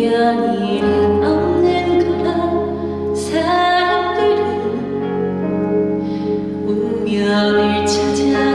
우연히 없는 거라 사람들은 운명을 찾아